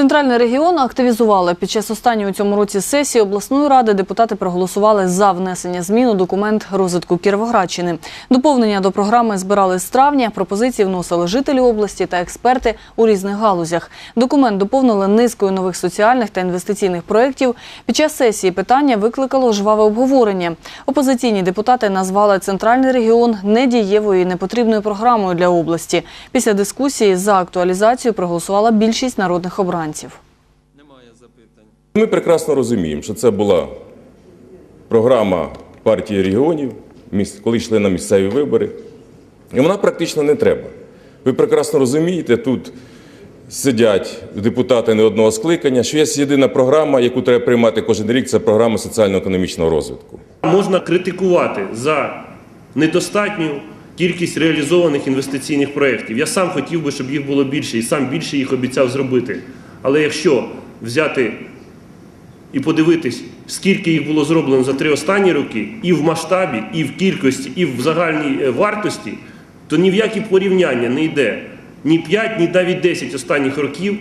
Центральний регіон активізували. Під час останньої у цьому році сесії обласної ради депутати проголосували за внесення змін у документ розвитку Кіровоградщини. Доповнення до програми збирали з травня. Пропозиції вносили жителі області та експерти у різних галузях. Документ доповнили низкою нових соціальних та інвестиційних проєктів. Під час сесії питання викликало жваве обговорення. Опозиційні депутати назвали центральний регіон недієвою і непотрібною програмою для області. Після дискусії за актуалізацію проголосувала більшість народних обранців. Ми прекрасно розуміємо, що це була програма партії регіонів, коли йшли на місцеві вибори. І вона практично не треба. Ви прекрасно розумієте, тут сидять депутати не одного скликання, що є єдина програма, яку треба приймати кожен рік, це програма соціально-економічного розвитку. Можна критикувати за недостатню кількість реалізованих інвестиційних проєктів. Я сам хотів би, щоб їх було більше, і сам більше їх обіцяв зробити. Але якщо взяти і подивитись, скільки їх було зроблено за три останні роки, і в масштабі, і в кількості, і в загальній е, вартості, то ні в які порівняння не йде. Ні 5, ні навіть 10 останніх років